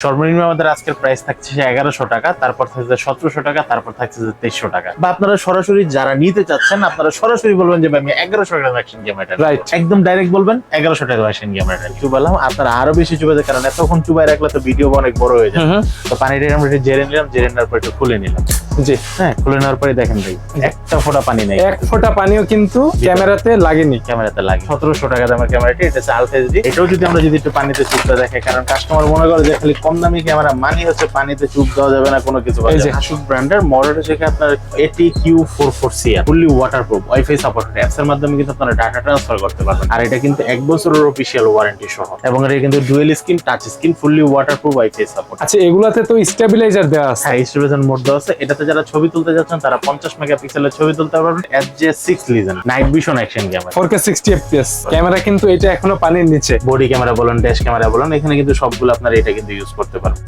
সর্বনিম্ন আমাদের আজকের প্রাইস থাকছে এগারোশো টাকা তারপর থাকছে সতেরোশো টাকা তারপর থাকছে যে তেইশশো টাকা। বা আপনারা সরাসরি যারা নিতে চাচ্ছেন আপনারা সরাসরি বলবেন যে আমি এগারোশো টাকা ভ্যাকসিন ক্যামেরাটা Right. একদম ডাইরেক্ট বলবেন এগারোশো টাকা ভ্যাকসিন ক্যামেরাটা চুবালাম আপনারা আরও বেশি চুবাতে কারণ এতক্ষণ চুবাই রাখলে তো ভিডিও অনেক বড় হয়ে যায়। তো পানিটা আমরা একটু জেরে নিলাম জেরে নেওয়ার পর একটু খুলে নিলাম। জি। হ্যাঁ খুলে নেওয়ার পরে দেখেন ভাই একটা ফোঁটা পানি নেই। এক ফোঁটা পানিও কিন্তু ক্যামেরাতে লাগেনি। ক্যামেরাতে লাগে। সতেরোশো টাকা দামের ক্যামেরাটি এটা হচ্ছে আলফা এইচডি এটাও যদি আমরা যদি একটু পানিতে চুপটা দেখে কারণ কাস্টমার মনে করে যে খালি কম দামি ক্যামেরা মানি হচ্ছে পানিতে চুপ দেওয়া যাবে না কোনো কিছু এই যে। হাসুক ব্র্যান্ডের মডেল হচ্ছে আপনার এটি Q four four C fully waterproof WiFi supported apps এর মাধ্যমে কিন্তু আপনারা ডাটা ট্রান্সফার করতে পারবেন। আর এটা কিন্তু এক বছরের অফিসিয়াল ওয়ারেন্টি সহ। এবং এটা কিন্তু dual screen touch screen fully waterproof WiFi support আচ্ছা এগুলাতে তো স্টেবিলাইজার দেওয়া আছে। হ্যাঁ স্টেবিলাইজার মোড দেওয়া আছে। এটাতে যারা ছবি তুলতে যাচ্ছেন তারা পঞ্চাশ মেগাপিক্সেলের ছবি তুলতে পারবেন। S J six legend night vision action camera four K sixty FPS camera কিন্তু এটা এখনও পানির নিচে। বডি ক্যামেরা বলেন ড্যাশ ক্যামেরা বলেন এখানে কিন্তু সবগুলো আপনারা এটা কিন্তু ইউজ করতে পারব।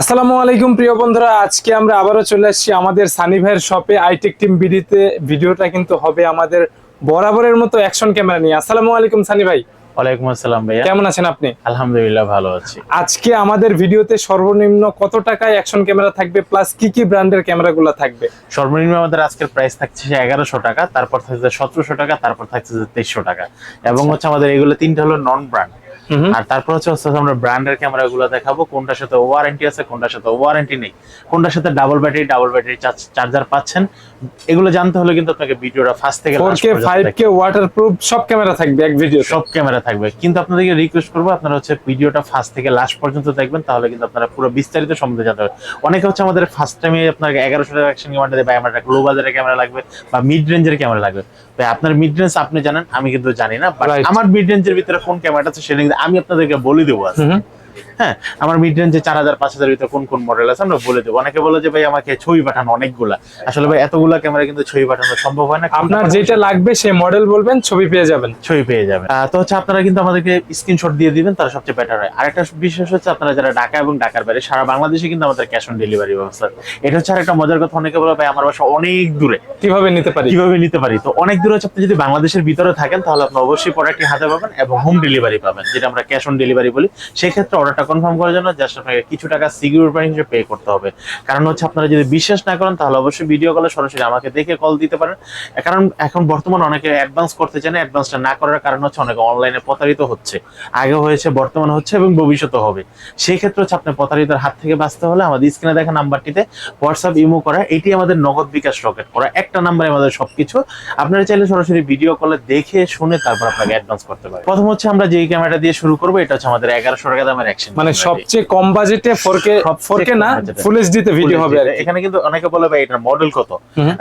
আসসালামু আলাইকুম প্রিয় বন্ধুরা, আজকে আমরা আবারও চলে আসছি আমাদের সানি ভাইয়ের শপে। আইটেক টিম বিডিতে ভিডিওটা কিন্তু হবে আমাদের বরাবরের মতো অ্যাকশন ক্যামেরা নিয়ে। আসসালামু আলাইকুম সানি ভাই। ওয়ালাইকুম আসসালাম ভাইয়া। কেমন আছেন আপনি? আলহামদুলিল্লাহ ভালো আছি। আজকে আমাদের ভিডিওতে সর্বনিম্ন কত টাকায় অ্যাকশন ক্যামেরা থাকবে প্লাস কি কি ব্র্যান্ডের ক্যামেরাগুলো থাকবে? সর্বনিম্ন আমাদের আজকের প্রাইস থাকছে এগারোশো টাকা তারপর থাকছে সতেরোশো টাকা তারপর থাকছে তেইশশো টাকা। এবং হচ্ছে আমাদের এগুলো তিনটা হলো নন ব্র্যান্ড আর তারপর হচ্ছে হচ্ছে আমরা ব্র্যান্ডের ক্যামেরা গুলো দেখাবো। কোনটার সাথে ওয়ারেন্টি আছে কোনটার সাথে ওয়ারেন্টি নেই। কোনটার সাথে double battery double battery charger পাচ্ছেন এগুলো জানতে হলে কিন্তু আপনাকে ভিডিওটা ফার্স্ট থেকে ফোর last কে পর্যন্ত ফাইভ দেখতে কে ওয়াটারপ্রুফ সব ক্যামেরা থাকবে এক ভিডিও সব ক্যামেরা থাকবে। কিন্তু আপনাদেরকে রিকোয়েস্ট করব আপনারা হচ্ছে ভিডিওটা ফার্স্ট থেকে লাস্ট পর্যন্ত দেখবেন তাহলে কিন্তু আপনারা পুরো বিস্তারিত সম্বন্ধে জানতে পারবেন। অনেকে হচ্ছে আমাদের ফার্স্ট টাইমে আপনার এগারোশো টাকা অ্যাকশন ক্যামেরা দেবে আমার একটা লো বাজারের ক্যামেরা লাগবে বা মিড রেঞ্জের ক্যামেরা লাগবে। ভাই আপনার মিড রেঞ্জ আপনি জানেন আমি কিন্তু জানি না বাট আমার মিড রেঞ্জের ভিতরে কোন ক্যামেরাটা আছে সেটা আমি আপনাদেরকে বলে দেবো হ্যাঁ আমার মিড রেঞ্জে চার হাজার পাঁচ হাজার ভিতরে কোন কোন মডেল আছে? আমরা বলে দেবো। অনেকে বলে যে ভাই আমাকে ছবি পাঠানো অনেকগুলা। আসলে ভাই এতগুলা ক্যামেরা কিন্তু ছবি পাঠানো সম্ভব হয় না। আপনার যেটা লাগবে সেই মডেল বলবেন ছবি পেয়ে যাবেন। ছবি পেয়ে যাবেন। তো হচ্ছে আপনারা কিন্তু আমাদেরকে স্ক্রিনশট দিয়ে দিবেন তারা সবচেয়ে বেটার হয়। আরেকটা বিশেষ হচ্ছে আপনারা যারা ঢাকা এবং ঢাকার বাইরে সারা বাংলাদেশে কিন্তু আমাদের ক্যাশ অন ডেলিভারি ব্যবস্থা এটা হচ্ছে আরেকটা মজার কথা অনেকে বলে ভাই আমার বাসা অনেক দূরে। কীভাবে নিতে পারি? কীভাবে নিতে পারি? তো অনেক দূরে হচ্ছে আপনি যদি বাংলাদেশের ভিতরে থাকেন তাহলে আপনি অবশ্যই প্রোডাক্টটি হাতে পাবেন এবং হোম ডেলিভারি পাবেন যেটা আমরা ক্যাশ অন ডেলিভারি বলি। সেই ক্ষেত্রে অর্ডারটা কনফার্ম করার জন্য জাস্ট আপনাকে কিছু টাকা সিকিউর পানি হিসেবে পে করতে হবে। কারণ হচ্ছে আপনারা যদি বিশ্বাস না করেন, তাহলে অবশ্যই ভিডিও কলে সরাসরি আমাকে দেখে কল দিতে পারেন। কারণ এখন বর্তমানে অনেকে অ্যাডভান্স করতে চান অ্যাডভান্সটা না করার কারণ হচ্ছে অনেকে অনলাইনে প্রতারিত হচ্ছে। আগে হয়েছে, বর্তমানে হচ্ছে এবং ভবিষ্যতে হবে। সেই ক্ষেত্রে হচ্ছে আপনি প্রতারিতার হাত থেকে বাঁচতে হলে আমাদের স্ক্রিনে দেখা নাম্বারটিতে হোয়াটসঅ্যাপ ইমো করা, এটি আমাদের নগদ বিকাশ রকেট। করা একটা নাম্বারে আমাদের সবকিছু। আপনারা চাইলে সরাসরি ভিডিও কলে দেখে শুনে তারপর আপনাকে অ্যাডভান্স করতে পারেন। প্রথম হচ্ছে আমরা যেই ক্যামেরাটা দিয়ে শুরু করব, এটা হচ্ছে আমাদের এগারোশো টাকা দামের অ্যাকশন মানে সবচেয়ে কম বাজেটে ফোর কে ফোর কে না কম budget-এ। ফুল এইচডি তে ভিডিও হবে আর এখানে কিন্তু অনেকে বলে ভাই এটার মডেল কত?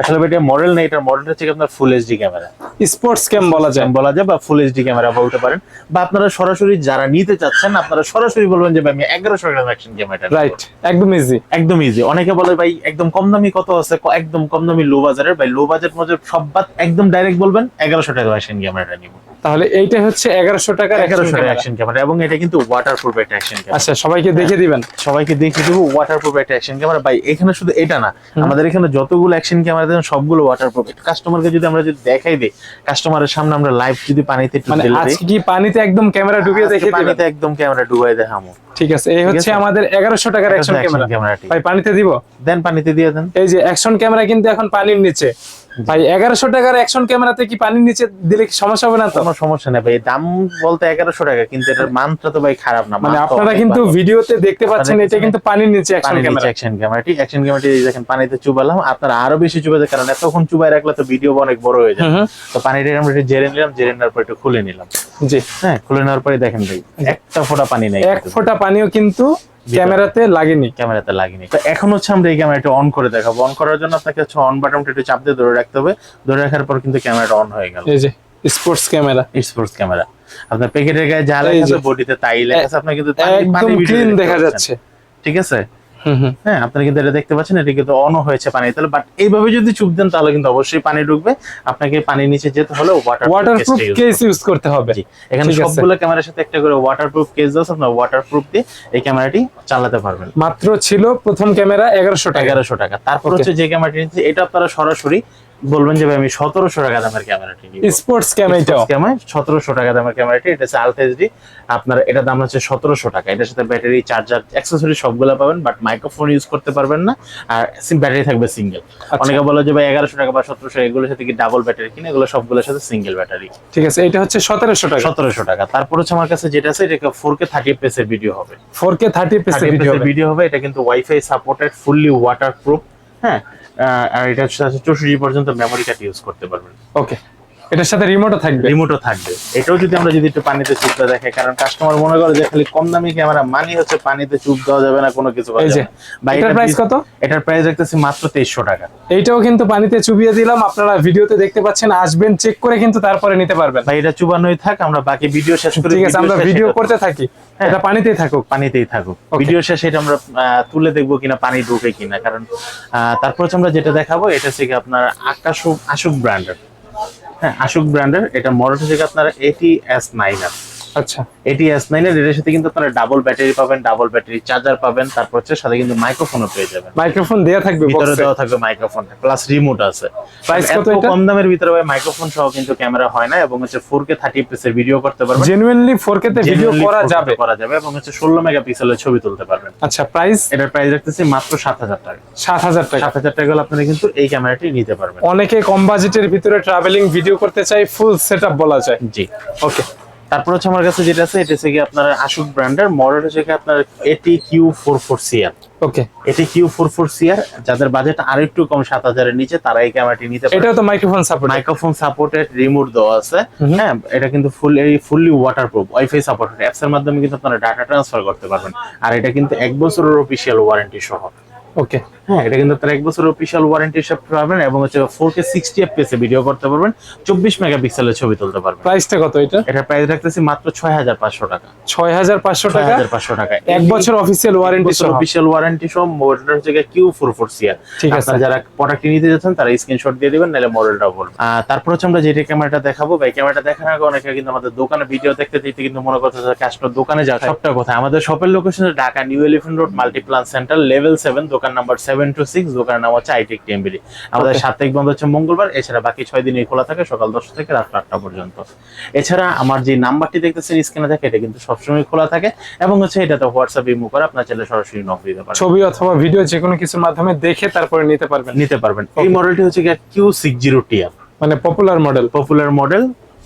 আসলে ভাই এটা মডেল নেই এটার মডেল হচ্ছে আপনার full HD camera sports cam বলা যায়। বলা যায় বা ফুল এইচডি ক্যামেরা বলতে পারেন। বা আপনারা সরাসরি যারা নিতে চাচ্ছেন আপনারা সরাসরি বলবেন যে আমি এগারোশো টাকা অ্যাকশন ক্যামেরাটা নিবো। রাইট একদম ইজি একদম ইজি অনেকে বলে ভাই একদম কম দামি কত আছে? একদম কম দামি লো বাজারের ভাই লো বাজেট মজের সব বাদ একদম ডাইরেক্ট বলবেন এগারোশো টাকা অ্যাকশন ক্যামেরাটা নিব। তাহলে এইটা হচ্ছে এগারোশো টাকার এগারোশো টাকা অ্যাকশন ক্যামেরা এবং এটা কিন্তু ওয়াটার প্রুফ একটা অ্যাকশন ক্যামেরা আচ্ছা সবাইকে দেখে দিবেন। সবাইকে দেখিয়ে দেবো একটা অ্যাকশন ক্যামেরা ভাই এখানে শুধু এটা না আমাদের এখানে যতগুলো অ্যাকশন ক্যামেরা দেন সবগুলো কাস্টমারকে যদি আমরা যদি দেখাই দিই কাস্টমারের সামনে আমরা লাইভ যদি পানিতে একটু মানে আজকে কি পানিতে একদম ক্যামেরা আজকে দেখে পানিতে একদম ক্যামেরা ডুবাই দেখামো। ঠিক আছে এই হচ্ছে আমাদের এগারোশো টাকার অ্যাকশন ক্যামেরা ভাই পানিতে দিব? দেন পানিতে দিয়ে দেন। এই যে অ্যাকশন ক্যামেরা কিন্তু এখন পানির নিচে। ভাই এগারোশো টাকার অ্যাকশন ক্যামেরাতে কি পানির নিচে দিলে কি সমস্যা হবে না তো? কোনো সমস্যা নেই ভাই দাম বলতে এগারোশো টাকা কিন্তু এটার মানটা তো ভাই খারাপ না মানে আপনারা কিন্তু। ভিডিওতে দেখতে পাচ্ছেন এটা কিন্তু পানির নিচে অ্যাকশন ক্যামেরা নিচে অ্যাকশন ক্যামেরাটি অ্যাকশন ক্যামেরাটি দেখেন পানিতে চুবালাম আপনারা আরও বেশি চুবাতে কারণ এতক্ষণ চুবাই রাখলে তো ভিডিও অনেক বড় হয়ে যায় তো পানিটা আমরা জেরে নিলাম জেরে নেওয়ার পর একটু খুলে নিলাম। জি। হ্যাঁ খুলে নেওয়ার পরে দেখেন ভাই একটা ফোঁটা পানি নেই এক ফোঁটা পানিও কিন্তু ক্যামেরাতে লাগেনি। ক্যামেরাতে লাগেনি। তো এখন হচ্ছে আমরা এই ক্যামেরাটা অন করে দেখাবো। অন করার জন্য আপনাকে হচ্ছে অন বাটনটা একটু চাপ দিয়ে ধরে রাখতে হবে। ধরে রাখার পর কিন্তু ক্যামেরাটা অন হয়ে গেল। এই যে স্পোর্টস ক্যামেরা স্পোর্টস ক্যামেরা আপনার প্যাকেটের গায়ে যা লেখা আছে বডিতে তাই লেখা আছে আপনি কিন্তু একদম ক্লিন দেখা যাচ্ছে। ঠিক আছে? হ্যাঁ আপনি কিন্তু এটা দেখতে পাচ্ছেন এটা কিন্তু অন হয়েছে পানি। তাহলে বাট এইভাবে যদি চুপ দেন তাহলে কিন্তু অবশ্যই পানি ঢুকবে। আপনাকে পানির নিচে যেতে হলে ওয়াটার ওয়াটারপ্রুফ কেস ইউজ করতে হবে। এখানে সবগুলো ক্যামেরার সাথে একটা করে ওয়াটারপ্রুফ কেস আছে আপনার ওয়াটারপ্রুফ দিয়ে এই ক্যামেরাটি চালাতে পারবেন। মাত্র ছিল প্রথম ক্যামেরা এগারোশো টাকা। এগারোশো টাকা। তারপর হচ্ছে যে ক্যামেরাটি এটা আপনারা সরাসরি বলবেন যে ভাই আমি সতেরোশো টাকা দামের ক্যামেরাটি নিব। স্পোর্টস ক্যাম এটাও? ক্যামেরা সতেরোশো টাকা দামের ক্যামেরাটি। এটা হচ্ছে আলট্রা এইচডি আপনার এটা দাম হচ্ছে সতেরোশো টাকা। এটার সাথে ব্যাটারি চার্জার অ্যাক্সেসরি সবগুলো পাবেন বাট মাইক্রোফোন ইউজ করতে পারবেন না। আর ব্যাটারি থাকবে সিঙ্গেল অনেকে বলে যে ভাই এগারোশো টাকা বা সতেরোশো এগুলোর সাথে কি ডাবল ব্যাটারি কিনে? এগুলো সবগুলোর সাথে সিঙ্গেল ব্যাটারি। ঠিক আছে এটা হচ্ছে সতেরোশো টাকা। সতেরোশো টাকা। তারপর হচ্ছে আমার কাছে যেটা আছে এটা ফোর কে থার্টি এর ভিডিও হবে। Four K thirty piece thirty video হবে। এটা কিন্তু wifi supported fully water proof হ্যাঁ? আর এটা হচ্ছে চৌষট্টি পর্যন্ত মেমোরি কার্ড ইউজ করতে পারবেন। ওকে এটার সাথে রিমোটও থাকবে। রিমোটও থাকবে। এটাও যদি আমরা যদি একটু পানিতে চুপ দেওয়া দেখে কারণ কাস্টমার মনে করে যে খালি কম দামি ক্যামেরা মানি হচ্ছে পানিতে চুপ দেওয়া যাবে না কোনো কিছু এই যে, এটার প্রাইস কত? এটার প্রাইস রাখতেছি মাত্র তেইশশো টাকা। এইটাও কিন্তু পানিতে চুবিয়ে দিলাম আপনারা ভিডিওতে দেখতে পাচ্ছেন আসবেন চেক করে কিন্তু তারপরে নিতে পারবেন। ভাই এটা চুবানোই থাক আমরা বাকি ভিডিও শেষ করে ঠিক আছে আমরা ভিডিও করতে থাকি। হ্যাঁ। এটা পানিতেই থাকুক। পানিতেই থাকুক। ভিডিও শেষে এটা আমরা তুলে দেখব কিনা পানি ঢুকে কিনা কারণ তারপর আমরা যেটা দেখাবো এটা হচ্ছে কি আপনার আকাশ আশুক ব্র্যান্ডের হ্যাঁ আশুক ব্র্যান্ডের এটা মডেল হচ্ছে আপনার এটি এস নাইন আচ্ছা। এটি এস সাথে কিন্তু আপনারা ডাবল ব্যাটারি পাবেন ডাবল ব্যাটারি চার্জার পাবেন তারপর হচ্ছে সাথে কিন্তু মাইক্রোফোনও পেয়ে যাবেন। মাইক্রোফোন দেয়া থাকবে ভিতরে দেওয়া থাকবে মাইক্রোফোন প্লাস রিমোট আছে। Price এত কত এটা? কম দামের ভিতরে ভাই মাইক্রোফোন সহ কিন্তু ক্যামেরা হয় না এবং হচ্ছে ফোর কে থার্টি এর ভিডিও করতে পারবেন। জেনুইনলি ফোর কে তে ভিডিও করা যাবে। করা যাবে এবং হচ্ছে ষোলো মেগাপিক্সেলের ছবি তুলতে পারবেন। আচ্ছা প্রাইস এটার প্রাইস রাখতেছি মাত্র সাত হাজার টাকা। সাত হাজার টাকা। সাত হাজার টাকা হলে আপনারা কিন্তু এই ক্যামেরাটি নিতে পারবেন। অনেকে কম বাজেটের ভিতরে ট্রাভেলিং ভিডিও করতে চাই ফুল সেটআপ বলা যায়। জি। ওকে তারপর হচ্ছে আমার কাছে যেটা আছে এটা হচ্ছে কি আপনার আশুক ব্র্যান্ডের মডেল হচ্ছে কি আপনার এটি Q four four CR okay এটি কিউ ফোর ফোর সিআর যাদের বাজেট আর একটু কম সাত হাজারের নিচে তারা এই ক্যামেরাটি নিতে পারে। এটাও তো microphone support microphone supported remote দেওয়া আছে। হ্যাঁ এটা কিন্তু ফুল এই fully waterproof WiFi supported apps এর মাধ্যমে কিন্তু আপনারা ডাটা ট্রান্সফার করতে পারবেন। আর এটা কিন্তু এক বছরের অফিসিয়াল ওয়ারেন্টি সহ। ওকে হ্যাঁ এটা কিন্তু আপনারা এক বছরের অফিসিয়াল ওয়ারেন্টি হিসাব পাবেন এবং হচ্ছে ফোর কে সিক্সটি এফপিএস এ ভিডিও করতে পারবেন। চব্বিশ মেগাপিক্সেলের ছবি তুলতে পারবেন। প্রাইসটা কত এটা? এটার প্রাইস রাখতেছি মাত্র ছয় হাজার পাঁচশো টাকা। ছয় হাজার পাঁচশো ছয় টাকা? হাজার পাঁচশো টাকা। এক বছর অফিসিয়াল ওয়ারেন্টি সহ। অফিসিয়াল ওয়ারেন্টি সহ মডেলটা হচ্ছে কিউ ফোর ফোর সিআর ঠিক আছে। যারা প্রোডাক্ট নিতে যাচ্ছেন তারা স্ক্রিনশট দিয়ে দিবেন নাহলে মডেলটাও বলবেন। তারপর হচ্ছে আমরা যেটা ক্যামেরাটা দেখাবো ভাই ক্যামেরাটা দেখার আগে অনেকে কিন্তু আমাদের দোকানে ভিডিও দেখতে দিতে কিন্তু মনে করতে কাস্টমার দোকানে যাওয়া সবটা কথা। আমাদের শপের location Dhaka New Elephant Road Multiplan Center level seven দোকান নাম্বার সেভেন টু সিক্স দোকানের নাম হচ্ছে আইটেক টিএমবিডি আমাদের সাপ্তাহিক বন্ধ হচ্ছে মঙ্গলবার এছাড়া বাকি ছয় দিনই খোলা থাকে সকাল দশটা থেকে রাত আটটা পর্যন্ত। এছাড়া আমার যে নাম্বারটি দেখতেছেন স্ক্রিনে থাকে এটা কিন্তু সবসময় খোলা থাকে এবং হচ্ছে এটা তো হোয়াটসঅ্যাপ ইমো করে আপনার চ্যানেলে সরাসরি নক দিতে পারেন ছবি অথবা ভিডিও যে কোনো কিছুর মাধ্যমে দেখে তারপরে নিতে পারবেন। নিতে পারবেন। এই মডেলটি হচ্ছে কিউ সিক্স জিরো টিআর মানে পপুলার মডেল পপুলার মডেল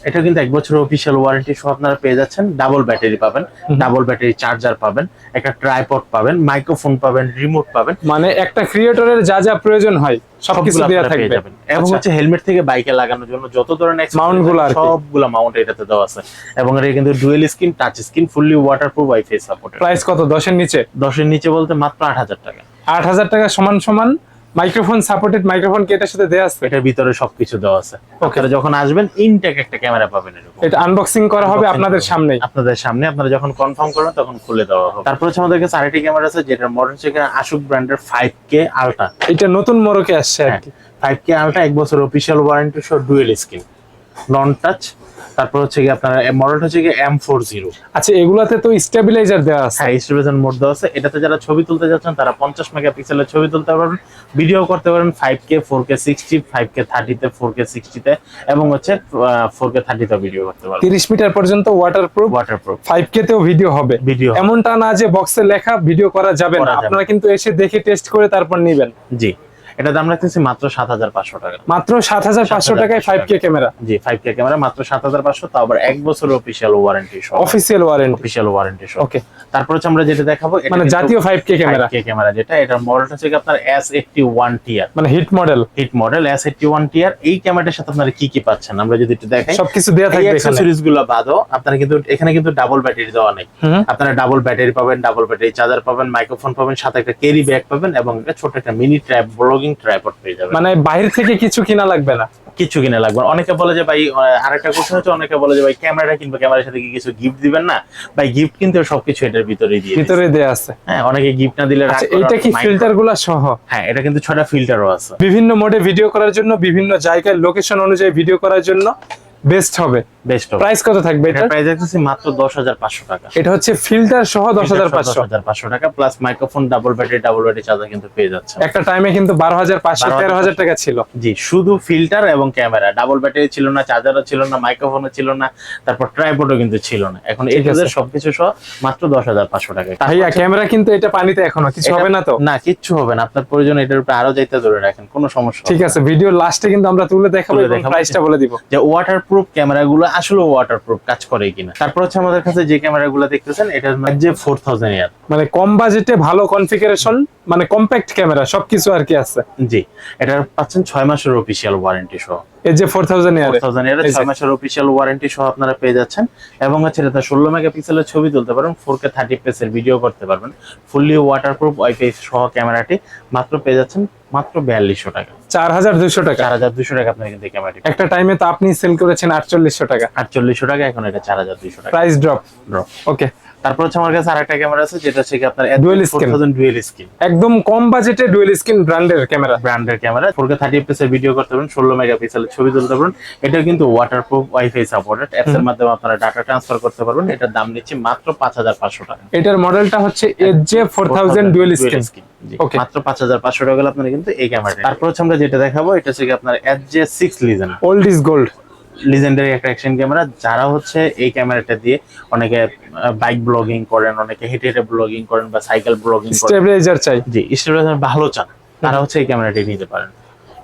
এটা কিন্তু এক বছর অফিসিয়াল ওয়ারেন্টি সহ আপনারা পেয়ে যাচ্ছেন। ডাবল ব্যাটারি পাবেন ডাবল ব্যাটারি চার্জার পাবেন একটা ট্রাইপড পাবেন মাইক্রোফোন পাবেন রিমোট পাবেন। মানে একটা ক্রিয়েটরের যা যা প্রয়োজন হয় সবকিছু দেওয়া থাকবে। এবং আচ্ছা। হচ্ছে হেলমেট থেকে বাইকে লাগানোর জন্য যত ধরনের Mount গুলো সবগুলো মাউন্ট এটাতে দেওয়া আছে। এবং এটা কিন্তু dual screen touch screen fully waterproof WiFi supported price কত? দশের নিচে? দশের নিচে বলতে মাত্র আট হাজার টাকা। আট হাজার টাকা সমান সমান মাইক্রোফোন সাপোর্টেড মাইক্রোফোন কি এটার সাথে দেওয়া আছে? এটার ভিতরে সবকিছু দেওয়া আছে। আপনারা যখন আসবেন ইনটেক একটা ক্যামেরা পাবেন এরকম। এটা আনবক্সিং করা হবে আপনাদের সামনে আপনাদের সামনে আপনারা যখন কনফার্ম করবেন তখন খুলে দেওয়া হবে। তারপর হচ্ছে আমাদের কাছে আরেকটি ক্যামেরা আছে যেটা মডেল হচ্ছে আশুক ব্র্যান্ডের ফাইভ কে আলট্রা এটা নতুন মোড়কে আসছে আর কি। ফাইভ কে আলট্রা এক বছর অফিসিয়াল ওয়ারেন্টি সহ ডুয়েল স্ক্রিন নন টাচ তারপর হচ্ছে কি আপনার মডেল হচ্ছে কি এম ফোর জিরো আচ্ছা এগুলাতে তো স্টেবিলাইজার দেওয়া আছে। হ্যাঁ স্টেবিলাইজার মোড দেওয়া আছে। এটাতে যারা ছবি তুলতে যাচ্ছেন তারা পঞ্চাশ মেগাপিক্সেলের ছবি তুলতে পারবেন। ভিডিও করতে পারেন five K four K sixty five K থার্টিতে four K সিক্সটিতে এবং হচ্ছে ফোর কে থার্টিতে ভিডিও করতে পারবেন। তিরিশ মিটার পর্যন্ত ওয়াটারপ্রুফ ওয়াটারপ্রুফ ফাইভ কে তেও ভিডিও হবে। ভিডিও এমনটা না যে বক্সে লেখা ভিডিও করা যাবে না। আপনারা কিন্তু এসে দেখে টেস্ট করে তারপর নিবেন। জি। এটা দাম রাখতেছি মাত্র সাত হাজার পাঁচশো টাকা। মাত্র সাত হাজার পাঁচশো 7,500 টাকায় five K camera G five K camera মাত্র সাত হাজার পাঁচশো তাও আবার এক বছরের অফিসিয়াল ওয়ারেন্টি সহ। অফিসিয়াল ওয়ারেন্টি অফিসিয়াল ওয়ারেন্টি সহ। ওকে তারপর হচ্ছে আমরা যেটা দেখাবো মানে জাতীয় five K camera 5K camera যেটা এটার মডেলটা হচ্ছে আপনার এস এইটটি ওয়ান টিয়ার মানে hit model hit model S eighty one tier এই ক্যামেরাটার সাথে আপনারা কি কি পাচ্ছেন? আমরা যদি একটু দেখাই। সবকিছু দেওয়া থাকবে এখানে। অ্যাক্সেসরিজগুলো বাদও আপনারা কিন্তু এখানে কিন্তু ডাবল ব্যাটারি দেওয়া নেই। আপনারা ডাবল ব্যাটারি পাবেন ডাবল ব্যাটারি চার্জার পাবেন মাইক্রোফোন পাবেন সাথে একটা ক্যারি ব্যাগ পাবেন এবং একটা ছোট একটা মিনি ট্র্যাপ ব্লগিং ট্রাইপড পেয়ে যাবেন মানে বাইরে থেকে কিছু কিনা লাগবে না। কিছু কিনে লাগবে অনেকে বলে যে ভাই আরেকটা কোশ্চেন হচ্ছে। অনেকে বলে যে ভাই ক্যামেরাটা কিনবে। ক্যামেরার সাথে কি কিছু গিফট দিবেন না? ভাই গিফট কিন্তু সবকিছু এটার ভিতরেই দিয়ে ভিতরে দেয়া আছে। হ্যাঁ অনেকে গিফট না দিলে আচ্ছা এটা কি mic- ফিল্টারগুলা সহ? হ্যাঁ এটা কিন্তু ছটা ফিল্টারও আছে। বিভিন্ন মোডে ভিডিও করার জন্য বিভিন্ন জায়গায় লোকেশন অনুযায়ী ভিডিও করার জন্য বেস্ট হবে। বেস্ট প্রাইস কত থাকবে এটা প্রাইস দেখতেছি মাত্র দশ হাজার পাঁচশো টাকা। এটা হচ্ছে ফিল্টার সহ দশ হাজার পাঁচশো। হাজার পাঁচশো টাকা plus microphone double battery double battery charger কিন্তু পেয়ে যাচ্ছে একটা টাইমে কিন্তু বারো হাজার পাঁচশো 12,500 তেরো হাজার টাকা ছিল। জি শুধু ফিল্টার এবং ক্যামেরা ডাবল ব্যাটারি ছিল না চার্জারও ছিল না মাইক্রোফোনও ছিল না তারপর ট্রাইপডও কিন্তু ছিল না। এখন এই ঠিক সবকিছু সহ মাত্র দশ হাজার পাঁচশো টাকা। ভাইয়া ক্যামেরা কিন্তু এটা পানিতে এখনও কিছু হবে না তো? না কিচ্ছু হবে না। আপনার প্রয়োজন এটার উপরে আরও যাইতে ধরে রাখেন কোনো সমস্যা ঠিক আছে ভিডিও লাস্টে কিন্তু আমরা তুলে দেখাবো। প্রাইসটা বলে দিব। যে ওয়াটারপ্রুফ ক্যামেরাগুলো আসলে ওয়াটারপ্রুফ কাজ করে কিনা। তারপর হচ্ছে আমাদের কাছে যে ক্যামেরাগুলো দেখতেছেন এটা হচ্ছে ফোর থাউজেন্ড ইয়ার মানে কম বাজেটে ভালো কনফিগারেশন মানে কম্প্যাক্ট ক্যামেরা সবকিছু আর কি আছে। জি এটার পাচ্ছেন ছয় মাসের অফিসিয়াল ওয়ারেন্টি সহ। এই যে ফোর থাউজেন্ড। ছয় মাসের অফিসিয়াল ওয়ারেন্টি সহ আপনারা পেয়ে যাচ্ছেন। এবং হচ্ছে এটা ষোলো মেগাপিক্সেলের ছবি তুলতে পারবেন ফোর কে থার্টি এর ভিডিও করতে পারবেন। ফুললি ওয়াটারপ্রুফ ওয়াইফাই সহ ক্যামেরাটি মাত্র পেয়ে যাচ্ছেন মাত্র বিয়াল্লিশশো টাকা। চার হাজার দুইশো টাকা। চার হাজার দুশো টাকা আপনার কিন্তু ক্যামেরাটি একটা টাইমে তো আপনি সেল করেছেন আটচল্লিশশো টাকা। আটচল্লিশশো টাকা এখন এটা চার হাজার দুইশো টাকা। প্রাইস ড্রপ ড্রপ ওকে তারপর হচ্ছে আমার কাছে আরেকটা ক্যামেরা আছে যেটা হচ্ছে আপনার skin। থাউজেন্ড ডুয়েল স্ক্রিন একদম কম বাজেটে ডুয়েল স্ক্রিন ব্র্যান্ডের ক্যামেরা। ব্র্যান্ডের ক্যামেরা ফোর কে থার্টি এর ভিডিও করতে পারেন ষোলো মেগাপিক্সেলের ছবি তুলতে পারবেন। এটা কিন্তু ওয়াটারপ্রুফ ওয়াইফাই সাপোর্টেড অ্যাপস এর মাধ্যমে আপনারা ডাটা ট্রান্সফার করতে পারবেন। এটার দাম নিচ্ছে মাত্র পাঁচ হাজার পাঁচশো টাকা। এটার মডেলটা হচ্ছে H J four thousand dual screen Okay. মাত্র পাঁচ হাজার পাঁচশো টাকা হলে আপনারা কিন্তু এই ক্যামেরাটা তারপর হচ্ছে আমরা যেটা দেখাবো এটা হচ্ছে আপনার H J six legend old is gold legendary একটা অ্যাকশন ক্যামেরা যারা হচ্ছে এই ক্যামেরাটা দিয়ে অনেকে বাইক ব্লগিং করেন অনেকে হেঁটে হেঁটে ব্লগিং করেন বা সাইকেল ব্লগিং করেন। স্টেবিলাইজার চাই। জি স্টেবিলাইজার ভালো চান। তারা হচ্ছে এই ক্যামেরাটি নিতে পারেন।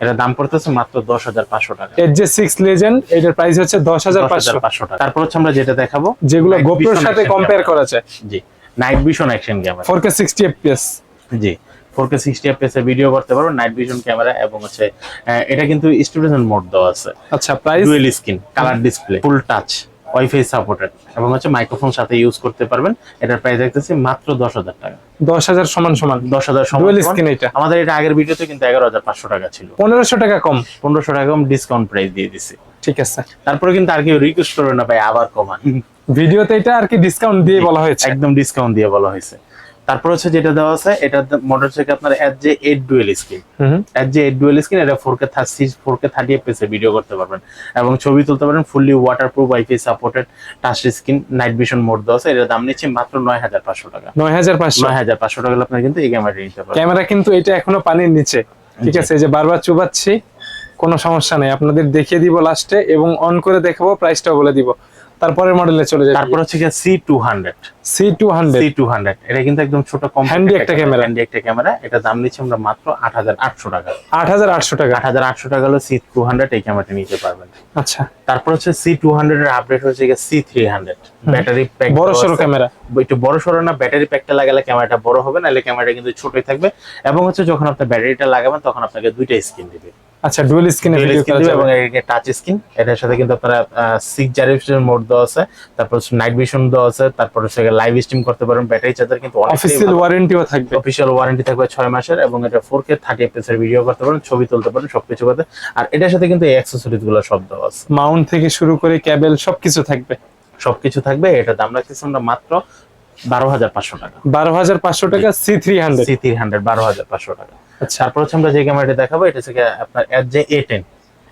এটা দাম পড়তেছে মাত্র দশ হাজার পাঁচশো টাকা। এইচ জে সিক্স লেজেন্ড এটার প্রাইস হচ্ছে দশ হাজার পাঁচশো। 10,500 টাকা। তারপর হচ্ছে আমরা যেটা দেখাবো যেগুলো গোপ্রোর সাথে কম্পেয়ার। করা যায়। G night vision action camera four K sixty FPS G. Four K sixty FPS এর ভিডিও করতে পারব নাইট ভিশন ক্যামেরা এবং হচ্ছে এটা কিন্তু স্টুডেন্ট মোড দেওয়া আছে। আচ্ছা price dual screen colour display full touch wifi supported এবং হচ্ছে মাইক্রোফোন সাথে ইউজ করতে পারবেন। এটার প্রাইস দেখতেছি মাত্র দশ হাজার টাকা। দশ হাজার সমান সমান। দশ হাজার ডুয়েল স্ক্রিন এটা। আমাদের এটা আগের ভিডিওতে কিন্তু এগারো হাজার পাঁচশো টাকা ছিল। পনেরোশো টাকা কম। পনেরোশো টাকা কম ডিসকাউন্ট প্রাইস দিয়ে দিছি। ঠিক আছে। তারপরে কিন্তু আর কেউ রিকোয়েস্ট করবে না ভাই আবার কমান। ভিডিওতে এটা আর কি ডিসকাউন্ট দিয়ে বলা হয়েছে। একদম ডিসকাউন্ট দিয়ে বলা হয়েছে। তারপর হচ্ছে যেটা দেওয়া আছে এটা মডেল থেকে আপনার এর যে এইট ডুয়েল স্ক্রিন এর যে এইট ডুয়েল স্ক্রিন এটা four K thirty four K thirty FPS video করতে পারবেন। এবং ছবি তুলতে পারেন fully waterproof wifi supported touch screen night vision mode দেওয়া আছে এটার দাম নিচ্ছে মাত্র নয় হাজার পাঁচশো টাকা। নয় হাজার পাঁচশো। নয় হাজার পাঁচশো টাকা আপনার কিন্তু এই ক্যামেরাটি নিতে পারবেন। ক্যামেরা কিন্তু এটা এখনও পানির নিচে। ঠিক আছে এই যে বারবার চুবাচ্ছি কোনো সমস্যা নেই। আপনাদের দেখিয়ে দিব লাস্টে এবং অন করে দেখাবো প্রাইসটাও বলে দিব। তারপরের মডেলে চলে যাবে তারপর হচ্ছে C two hundred C two hundred C two hundred এটা কিন্তু একদম ছোট কম Handy একটা ক্যামেরা হ্যান্ডি একটা ক্যামেরা এটা দাম নিচ্ছে আমরা মাত্র আট হাজার আটশো টাকা। আট হাজার আটশো টাকা। আট হাজার আটশো টাকা হলে সি টু হান্ড্রেড এই ক্যামেরাটা নিতে পারবেন। আচ্ছা। তারপর হচ্ছে সি টু হান্ড্রেড এর আপডেট হচ্ছে C three hundred battery pack বড় সড়ো ক্যামেরা একটু বড় সড়ো না ব্যাটারি প্যাকটা লাগালে ক্যামেরাটা বড় হবে নাহলে ক্যামেরাটা কিন্তু ছোটই থাকবে। এবং হচ্ছে যখন আপনি ব্যাটারিটা লাগাবেন তখন আপনাকে দুইটা স্ক্রিন দিবে। আচ্ছা ডুয়েল স্ক্রিনে ভিডিও করা এবং যাবে টাচ স্ক্রিন এটার সাথে কিন্তু আপনারা সিক্স জেনারেশন মোড দেওয়া আছে। তারপর নাইট ভিশন দেওয়া আছে। তারপর হচ্ছে লাইভ স্ট্রিম করতে পারবেন ব্যাটারি চার্জার কিন্তু অফিসিয়াল ওয়ারেন্টিও থাকবে। অফিসিয়াল ওয়ারেন্টি থাকবে ছয় মাসের এবং এটা ফোর কে থার্টি এফএস এর ভিডিও করতে পারেন ছবি তুলতে পারেন সবকিছু করতে। আর এটার সাথে কিন্তু এই অ্যাক্সেসরিজগুলো সব দেওয়া আছে। মাউন্ট থেকে শুরু করে ক্যাবেল সবকিছু থাকবে। সবকিছু থাকবে। এটা দাম রাখতেছি আমরা মাত্র বারো হাজার পাঁচশো টাকা। বারো হাজার পাঁচশো টাকা C three hundred C three hundred বারো হাজার পাঁচশো টাকা। আচ্ছা তারপর হচ্ছে আমরা যে ক্যামেরাটা দেখাবো এটা হচ্ছে আপনার যে এ টেন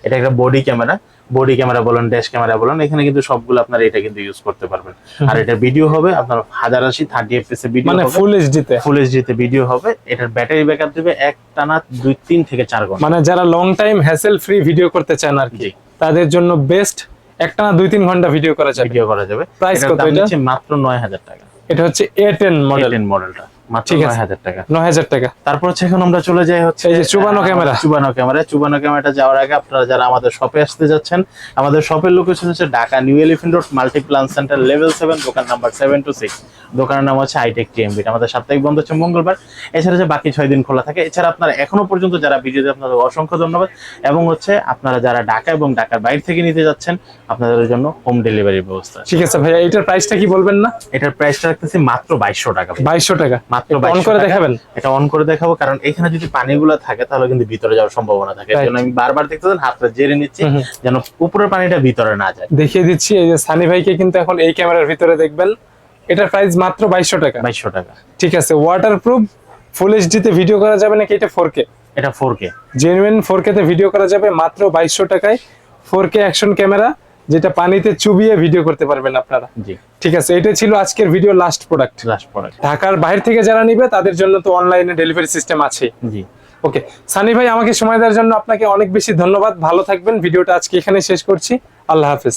এটা একটা বডি ক্যামেরা বডি ক্যামেরা বলেন ড্যাশ ক্যামেরা বলেন এখানে কিন্তু সবগুলো আপনার এটা কিন্তু ইউজ করতে পারবেন। আর এটা ভিডিও হবে আপনার হাজার আশি থার্টি এর ভিডিও মানে ফুল এইচডিতে ফুল এইচডি তে? ভিডিও হবে। এটার ব্যাটারি ব্যাকআপ দিবে এক টানা দুই তিন থেকে চার ঘণ্টা। মানে যারা long time hassle free video করতে চান আর কি তাদের জন্য বেস্ট একটা না দুই তিন ঘণ্টা ভিডিও করা যাবে। ভিডিও করা যাবে। এটার কত এটা? মাত্র নয় হাজার টাকা। এটা হচ্ছে এ টেন মডেল মডেল মডেলটা তারপর হচ্ছে এখন আমরা চলে যাই হচ্ছে চুবানো ক্যামেরা। চুবানো ক্যামেরা। চুবানো ক্যামেরাটা যাওয়ার আগে আপনারা যারা আমাদের শপে আসতে যাচ্ছেন আমাদের শপের লোকেশন হচ্ছে Dhaka New Elephant Road Multiplan center level seven দোকান নাম্বার সেভেন টু সিক্স দোকানের নাম হচ্ছে হাইটেক টিএমবি আমাদের সাপ্তাহিক বন্ধ হচ্ছে মঙ্গলবার। এছাড়া যে বাকি ছয় দিন খোলা থাকে এছাড়া আপনারা এখনও পর্যন্ত যারা ভিডিওতে আপনাদের অসংখ্য ধন্যবাদ। এবং হচ্ছে আপনারা যারা ঢাকা এবং ঢাকার বাইরে থেকে নিতে যাচ্ছেন আপনাদের জন্য হোম ডেলিভারি ব্যবস্থা ঠিক আছে ভাইয়া এটার প্রাইসটা কি বলবেন না? এটার প্রাইসটা রাখতেছি মাত্র বাইশশো টাকা বাইশশো টাকা। মাত্র অন করে দেখাবেন? এটা অন করে দেখাবো কারণ এখানে যদি পানিগুলো থাকে তাহলে কিন্তু ভিতরে যাওয়ার সম্ভাবনা থাকে। এর Right. জন্য আমি বারবার দেখতেছেন হাতটা জেরে নিচ্ছি। যেন উপরের পানিটা ভিতরে না যায়। দেখিয়ে দিচ্ছি এই যে সানি ভাইকে কিন্তু এখন এই ক্যামেরার ভিতরে দেখবেন। এটার প্রাইস মাত্র বাইশশো টাকা। বাইশশো টাকা। ঠিক আছে ওয়াটার প্রুফ ফুল এইচডিতে ভিডিও করা যাবে নাকি? এটা ফোর কে এটা four K genuine four K তে ভিডিও করা যাবে মাত্র বাইশশো টাকায়। ফোর কে অ্যাকশন ক্যামেরা যেটা পানিতে চুবিয়ে ভিডিও করতে পারবেন আপনারা। ঠিক আছে এটা ছিল আজকের video last product last product ঢাকার বাইরে থেকে যারা নিবে তাদের জন্য তো অনলাইনে ডেলিভারি সিস্টেম আছে। জি। ওকে সানি ভাই আমাকে সময় দেওয়ার জন্য আপনাকে অনেক বেশি ধন্যবাদ। ভালো থাকবেন ভিডিওটা আজকে এখানে শেষ করছি। আল্লাহ হাফেজ।